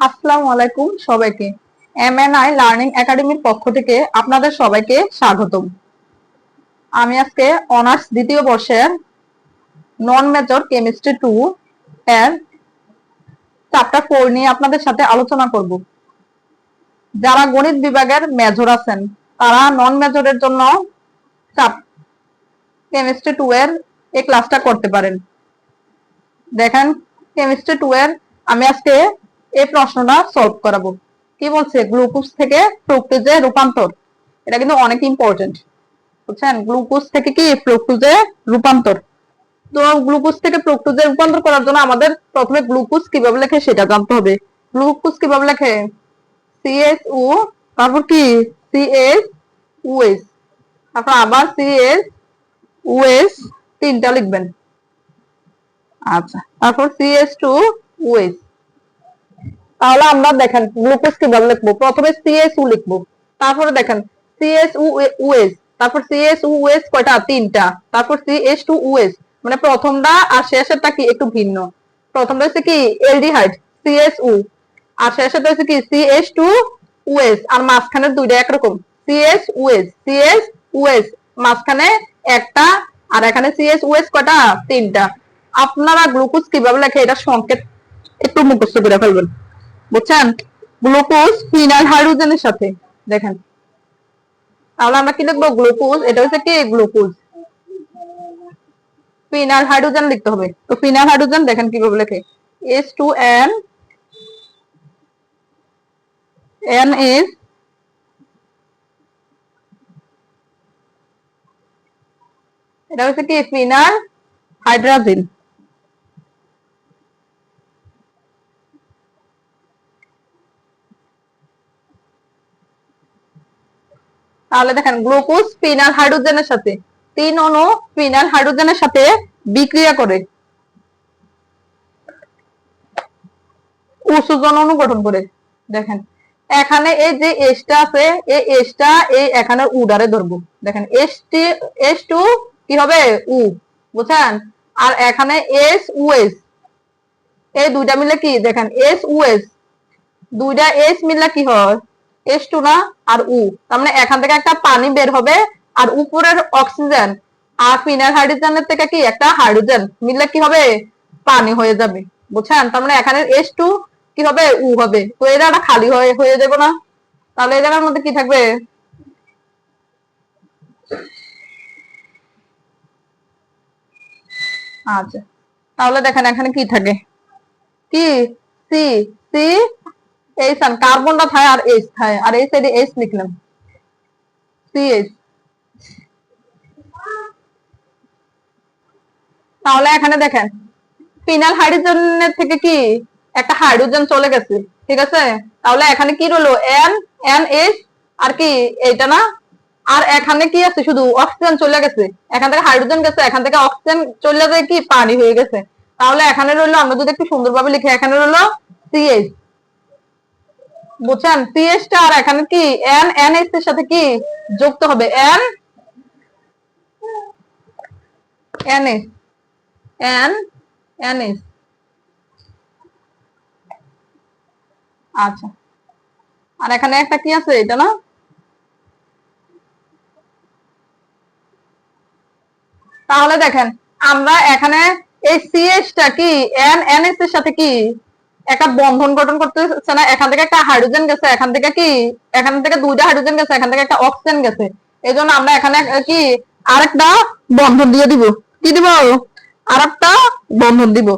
আসসালামু আলাইকুম সবাইকে। এমএনআই লার্নিং একাডেমির পক্ষ থেকে আপনাদের সবাইকে স্বাগতম। আমি আজকে অনার্স দ্বিতীয় বর্ষের নন মেজর কেমিস্ট্রি টু এর চ্যাপ্টার ফোর নিয়ে আপনাদের সাথে আলোচনা করব। যারা গণিত বিভাগের মেজর আছেন, তারা নন মেজরের জন্য কেমিস্ট্রি টু এর এই ক্লাসটা করতে পারেন। দেখেন কেমিস্ট্রি টু এর আমি আজকে এই প্রশ্নটা সলভ করাবো। কি বলছে? গ্লুকোজ থেকে ফ্রুক্টোজে রূপান্তর। এটা কিন্তু অনেক ইম্পর্টেন্ট বুঝছেন? গ্লুকোজ থেকে কি ফ্রুক্টোজে রূপান্তর? তো গ্লুকোজ থেকে ফ্রুক্টোজে রূপান্তর করার জন্য আমাদের প্রথমে গ্লুকোজ কীভাবে লেখে সেটা জানতে হবে। গ্লুকোজ কীভাবে লেখে? সিএস ও তারপর কি? সিএস ওএস তারপর আবার সিএস ওএস তিনটা লিখবেন। আচ্ছা তারপর সিএস টু ওএস তাহলে আমরা দেখেন গ্লুকোজ কীভাবে লিখব? প্রথমে সিএসউ লিখব। তারপরে দেখেন সিএসউ ওএস তারপর সিএসউ ওএস কয়টা? তিনটা। তারপর সিএস টু ওএস মানে প্রথমটা আর শেষেরটা কি? একটু ভিন্ন। প্রথমটা হচ্ছে কি? এলডিহাইড সিএসউ আর শেষেরটা হচ্ছে কি? সিএস টু ওএস আর মাঝখানের দুইটা একরকম। সিএস ওএস সিএস ওএস মাঝখানে একটা, আর এখানে সিএস ওএস কয়টা? তিনটা। আপনারা গ্লুকোজ কীভাবে লেখে? এটা সংকেত একটু মুখস্থ করে ফেলবেন। বুঝছেন গ্লুকোজ ফিনাল হাইড্রোজেনের সাথে। দেখেন। তাহলে আমরা কি লিখব? গ্লুকোজ, এটা হচ্ছে কি? গ্লুকোজ। ফিনাল হাইড্রোজেন লিখতে হবে। তো ফিনাল হাইড্রোজেন দেখেন কীভাবে লেখে। S two N N S এটা হচ্ছে কি? Final hydrogen. তাহলে দেখেন গ্লুকোজ ফিনাল হাইড্রোজেনের সাথে। তিন অণু ফিনাল হাইড্রোজেনের সাথে বিক্রিয়া করে। উৎসর্জন অণু গঠন করে। দেখেন, এখানে এই যে এসটা আছে, এই এসটা এই এখানে উডারে ধরবো। দেখেন এস টি এস টু কি হবে? উ বুঝছেন? আর এখানে এস এস এই দুইটা মিলে কি? দেখেন এস এস দুইটা এস মিলে কি হয়? এস টু না আর উ তার মানে এখান থেকে একটা পানি বের হবে আর উপরের অক্সিজেন আর ফিনাল হাইড্রোজেনের থেকে কি একটা হাইড্রোজেন মিললে কি হবে? পানি হয়ে যাবে, বুঝছেন? তার মানে এখানে এস টু কি হবে? উ হবে। তো এই জায়গাটা খালি হয়ে হয়ে যাবে না। তাহলে এই জায়গার মধ্যে কি থাকবে? আচ্ছা তাহলে দেখেন এখানে কি থাকে? কি? সি সি এইচ আর এইচ আর এই সাইডে এইচ লিখলাম সিএইচ তাহলে এখানে দেখেন ফিনাল হাইড্রোজেনের থেকে কি একটা হাইড্রোজেন চলে গেছে ঠিক আছে তাহলে এখানে কি রইল এন এন এইচ আর কি এইটা না আর এখানে কি আছে শুধু অক্সিজেন চলে গেছে এখান থেকে হাইড্রোজেন গেছে এখান থেকে অক্সিজেন চলে যায় কি পানি হয়ে গেছে তাহলে এখানে রইল আমরা যদি একটু সুন্দরভাবে লিখি এখানে রইল সিএইচ বুঝছেন? সিএস টা আর এখানে কি? এন এন এস এর সাথে কি যুক্ত হবে? N N S N N S আচ্ছা। আর এখানে একটা কি আছে? এটা না? তাহলে দেখেন, আমরা এখানে এই সিএস টা কি? এন এন এস এর সাথে কি একটা বন্ধন গঠন করতেছে না, এখান থেকে একটা হাইড্রোজেন গেছে, এখান থেকে কি, এখান থেকে দুইটা হাইড্রোজেন গেছে, এখান থেকে একটা অক্সিজেন গেছে। এই জন্য আমরা এখানে কি, আরেকটা বন্ধন দিয়ে দিব। কি দিব? আরেকটা বন্ধন দিব।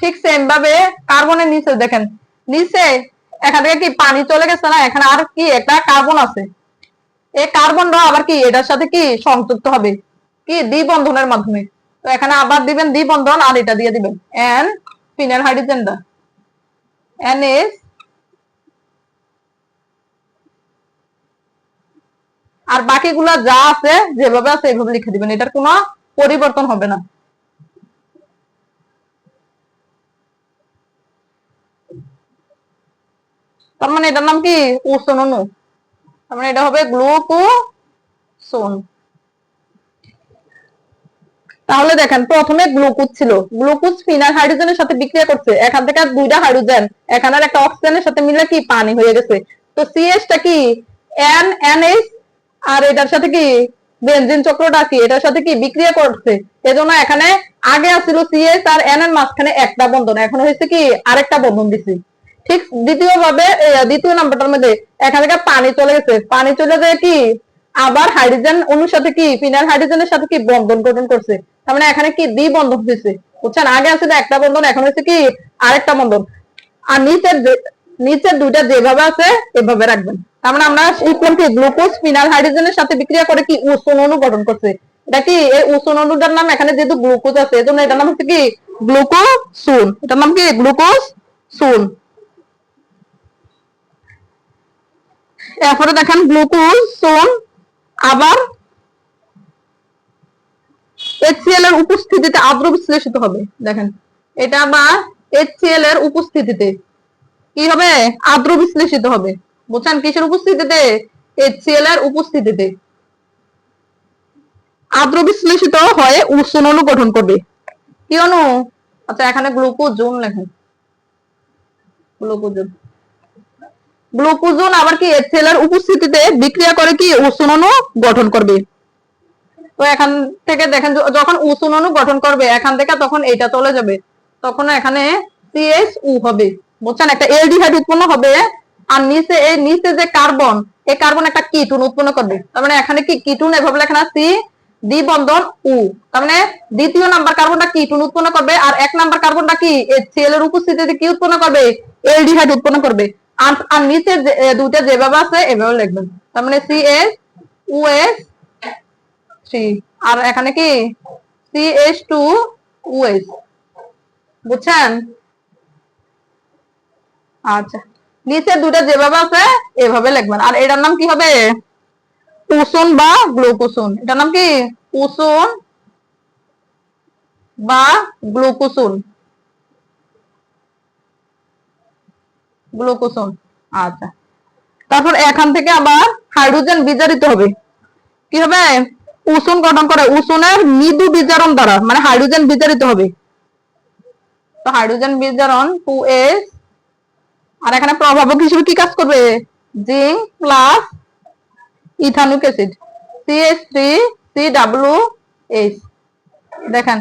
ঠিক সেম ভাবে কার্বনের নিচে দেখেন। নিচে এখান থেকে কি পানি চলে গেছে না, এখানে আর কি একটা কার্বন আছে। এই কার্বনটা আবার কি, এটার সাথে কি সংযুক্ত হবে? কি? দ্বিবন্ধনের মাধ্যমে। তো এখানে আবার দিবেন দ্বিবন্ধন আর এটা দিয়ে দিবেন। এন ফিনাল হাইড্রোজেনটা NH আর বাকিগুলা যা আছে, যেভাবে আছে, এইভাবে লিখে দিবেন। এটার কোনো পরিবর্তন হবে না। তার মানে এটার নাম কি? ওসোন অনু তার মানে এটা হবে গ্লুকোসোন তাহলে দেখেন, প্রথমে গ্লুকোজ ছিল। গ্লুকোজ ফিনাল হাইড্রোজেনের সাথে বিক্রিয়া করছে। এখান থেকে দুইটা হাইড্রোজেন এখানে একটা অক্সিজেনের সাথে মিলে কি? পানি হয়ে গেছে। তো সিএসটা কি? এন এনএইচ আর এটার সাথে কি? বেনজিন চক্রটা কি? এটার সাথে কি বিক্রিয়া করছে? এজন্য এখানে আগে আসছিল সিএস আর এন এর মাঝখানে একটা বন্ধন। এখন হয়েছে কি? আরেকটা বন্ধন দিছি। ঠিক দ্বিতীয় ভাবে দ্বিতীয় নাম্বারটার মধ্যে এখান থেকে পানি চলে গেছে। পানি চলে যায় কি? আবার হাইড্রোজেন অণুর সাথে কি? ফিনাইল হাইড্রোজেনের সাথে কি বন্ধন গঠন করছে? তার মানে এখানে কি দ্বি বন্ধন দিচ্ছে বুঝছেন? আগে আসলে একটা বন্ধন এখন হচ্ছে কি আরেকটা বন্ধন। আর নিচের নিচের দুইটা যেভাবে আছে এভাবে রাখবেন। তার মানে আমরা শিখলাম কি গ্লুকোজ ফিনাইল হাইড্রোজেনের সাথে বিক্রিয়া করে কি উষ্ণ অণু গঠন করছে? এটা কি এই উষ্ণ অণুটার নাম এখানে যেহেতু গ্লুকোজ আছে এজন্য এটার নাম হচ্ছে কি গ্লুকোসুন এটার নাম কি গ্লুকোজ সুন এরপরে দেখেন গ্লুকোজ সুন আবার HCl এর উপস্থিতিতে আদ্র বিশ্লেষিত হবে। দেখেন, এটা বা HCl এর উপস্থিতিতে কি হবে? আদ্র বিশ্লেষিত হবে। বুঝছেন? কিসের উপস্থিতিতে? HCl এর উপস্থিতিতে। আদ্র বিশ্লেষিত হয়ে উষ্ণ অণু গঠন করবে। কি অণু? আচ্ছা এখানে গ্লুকোজোন লেখেন। গ্লুকোজোন। গ্লুকোজোন আবার কি HCl এর উপস্থিতিতে বিক্রিয়া করে কি? উষ্ণ অণু গঠন করবে। তো এখান থেকে দেখেন যখন উষ্ণ অণু গঠন করবে, এখান থেকে তখন এটা চলে যাবে। তখন এখানে CHU হবে, বুঝছেন? একটা এলডিহাইড উৎপন্ন হবে, আর নিচে এই নিচে যে কার্বন, এই কার্বন একটা কিটুন উৎপন্ন করবে। তার মানে এখানে কি কিটুন এভাবে লেখা না সি দ্বি বন্ধন উ তার মানে দ্বিতীয় নাম্বার কার্বনটা কিটুন উৎপন্ন করবে, আর এক নাম্বার কার্বনটা কি? HCl এর উপস্থিতিতে কি উৎপন্ন করবে? এলডিহাইড উৎপন্ন করবে। আর আর নিচের যে- দুইটা যেভাবে আছে এভাবে লিখবেন। তার মানে সি এস উ এস থ্রি আর এখানে কি? টু ওএস বুঝছেন? আচ্ছা। নিচে যেভাবে আছে, এভাবে লিখবেন। আর এটার নাম কি হবে? উসুন বা গ্লুকোসুন। এটার নাম কি? উসুন বা আচ্ছা। তারপর এখান থেকে আবার হাইড্রোজেন বিজারিত হবে। কি হবে? উষুন গঠন করে উষুনের মৃদু বিজারণ দ্বারা মানে হাইড্রোজেন বিজারিত হবে। তো হাইড্রোজেন বিজারণ টু এস আর এখানে প্রভাবক হিসেবে কি কাজ করবে? Zinc plus ethanoic acid C S three C W H দেখেন,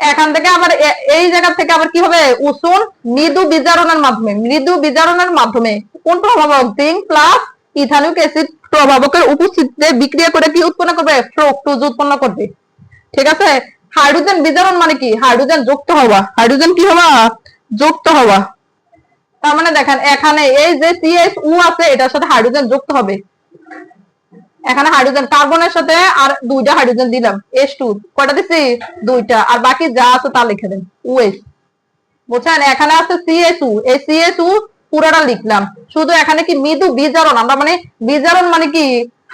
এখান থেকে আবার এই জায়গা থেকে আবার কি হবে? উষুন মৃদু বিজারণের মাধ্যমে, মৃদু বিজারণের মাধ্যমে, কোন প্রভাবক? জিঙ্ক প্লাস ইথানুক অ্যাসিড প্রভাবকের উপস্থিতিতে বিক্রিয়া করে কি উৎপন্ন করবে? ফ্রুক্টোজ উৎপন্ন করবে। ঠিক আছে? হাইড্রোজেন বিজারণ মানে কি? হাইড্রোজেন যুক্ত হওয়া। হাইড্রোজেন কি হওয়া? যুক্ত হওয়া। তার মানে দেখেন, এখানে এই যে সিএস উ আছে, এটার সাথে হাইড্রোজেন যুক্ত হবে। এখানে হাইড্রোজেন কার্বনের সাথে আর দুইটা হাইড্রোজেন দিলাম। এস টু কয়টা দিচ্ছি দুইটা। আর বাকি যা আছে তা লিখে দেন। ওএস বুঝছেন? এখানে আছে সিএসউ এই সিএসউ পুরোটা লিখলাম। শুধু এখানে কি মৃদু বিজারণ, আমরা মানে বিজারণ মানে কি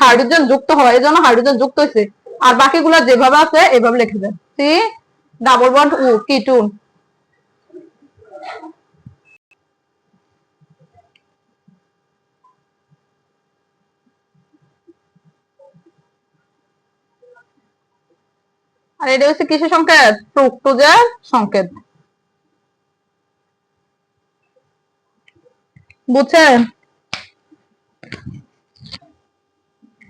হাইড্রোজেন যুক্ত হয় এই জন্য হাইড্রোজেন যুক্ত হয়েছে। আর বাকিগুলো যেভাবে আছে, এভাবে লিখে দেন। সি, ডাবল বন্ড উ, কিটুন। আর এটা হচ্ছে কিসের সংকেত? ফ্রুক্টোজের সংকেত। বুঝছেন?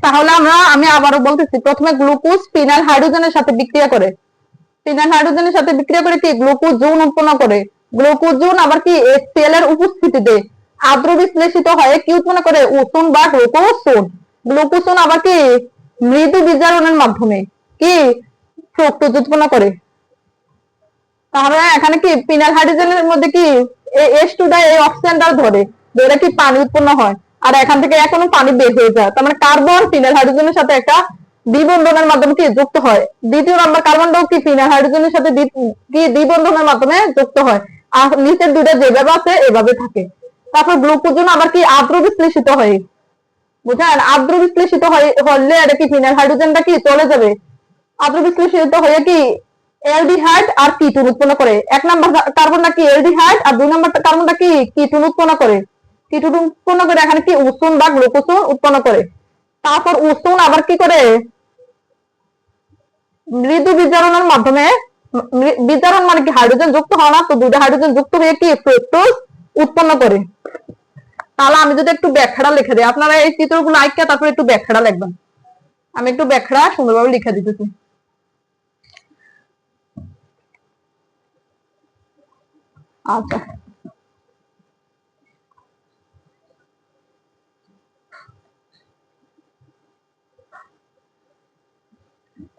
তাহলে আমরা, আমি আবারও বলতেছি, প্রথমে গ্লুকোজ ফিনাইল হাইড্রোজেনের সাথে বিক্রিয়া করে। ফিনাইল হাইড্রোজেনের সাথে বিক্রিয়া করে কি? উৎপন্ন করে। আবার কি? এর উপস্থিতিতে আদ্র বিশ্লেষিত হয়ে কি উৎপন্ন করে? ওসোন বা গ্লুকোসোন গ্লুকোসোন আবার কি? মৃদু বিজারণের মাধ্যমে কি? ফ্রুক্টোজ উৎপন্ন করে। তাহলে এখানে কি? ফিনাইল হাইড্রোজেনের মধ্যে কি? এস টুটা এই অক্সিজেনটা ধরে। ধরে কি পানি উৎপন্ন হয়? আর এখান থেকে এখনও পানি বের হয়ে যায়। তার মানে কার্বন ফিনাইল হাইড্রোজেনের সাথে একটা দ্বিবন্ধনের মাধ্যমে কি যুক্ত হয়? দ্বিতীয় নাম্বার কার্বনটাও কি ফিনাইল হাইড্রোজেনের সাথে কি দ্বিবন্ধনের মাধ্যমে যুক্ত হয়? আর নিচের দুটো যেভাবে আছে, এভাবে থাকে। তারপর গ্লুকোজন আবার কি আদ্র বিশ্লেষিত হয়? বুঝলেন? আদ্র বিশ্লেষিত হলে এটা কি ফিনাইল হাইড্রোজেনটা কি চলে যাবে? আদ্র বিশ্লেষিত হয়ে কি এলডিহাইড আর কিটোন উৎপন্ন করে। এক নাম্বার কার্বনটা কি এলডিহাইড আর দুই নাম্বার কার্বনটা কি কিটোন উৎপন্ন করে? উৎপন্ন করে এখানে কি উসুন বা গ্লুকোসুন উৎপন্ন করে? তারপর উসুন আবার কি করে? মৃদু মাধ্যমে মানে কি হাইড্রোজেন যুক্ত হওয়া না? তো দুইটা হাইড্রোজেন যুক্ত হয়ে কি ফ্রুক্টোজ উৎপন্ন করে? তাহলে আমি যদি একটু ব্যাখ্যাটা লিখে দিই। আপনারা এই চিত্রগুলো আঁকা তারপর একটু ব্যাখ্যাটা লিখবেন। আমি একটু ব্যাখ্যাটা সুন্দরভাবে লিখে দিতেছি। আচ্ছা।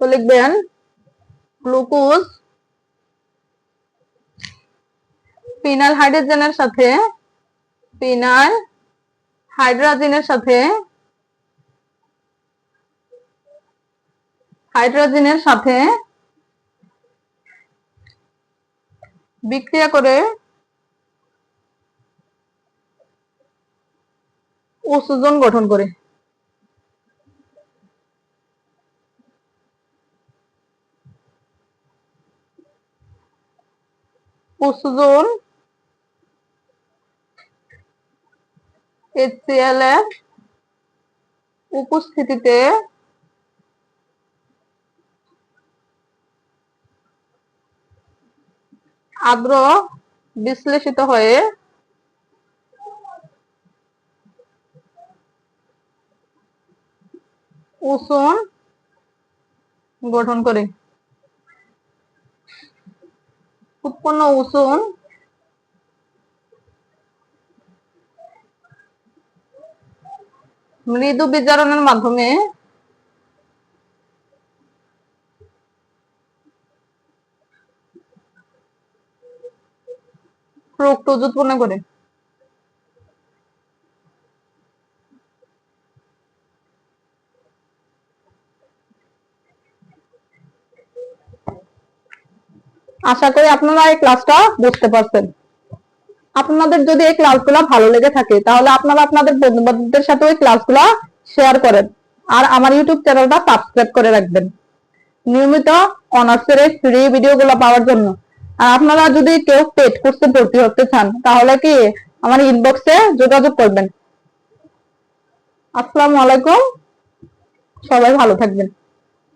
তো লিখবেন গ্লুকোজ ফিনাইল হাইড্রোজেনের সাথে ফিনাইল হাইড্রোজেনের সাথে হাইড্রোজেনের সাথে বিক্রিয়া করে ওসোজন গঠন করে। HCl এর উপস্থিতিতে আদ্র বিশ্লেষিত হয়ে ওজোন গঠন করে। উৎপন্ন ওজন মৃদু বিচারণের মাধ্যমে ফ্রুক্টোজ উৎপন্ন করে। আশা করি আপনারা এই ক্লাসটা বুঝতে পারছেন। আপনাদের যদি এই ক্লাসগুলো ভালো লেগে থাকে, তাহলে আপনারা আপনাদের বন্ধু বান্ধবদের সাথে ওই ক্লাসগুলো শেয়ার করেন আর আমার ইউটিউব চ্যানেলটা সাবস্ক্রাইব করে রাখবেন। নিয়মিত অনার্সের এই ফ্রি ভিডিওগুলো পাওয়ার জন্য। আর আপনারা যদি কেউ পেড কোর্সে ভর্তি হতে চান, তাহলে কি আমার ইনবক্সে যোগাযোগ করবেন। আসসালামু আলাইকুম। সবাই ভালো থাকবেন।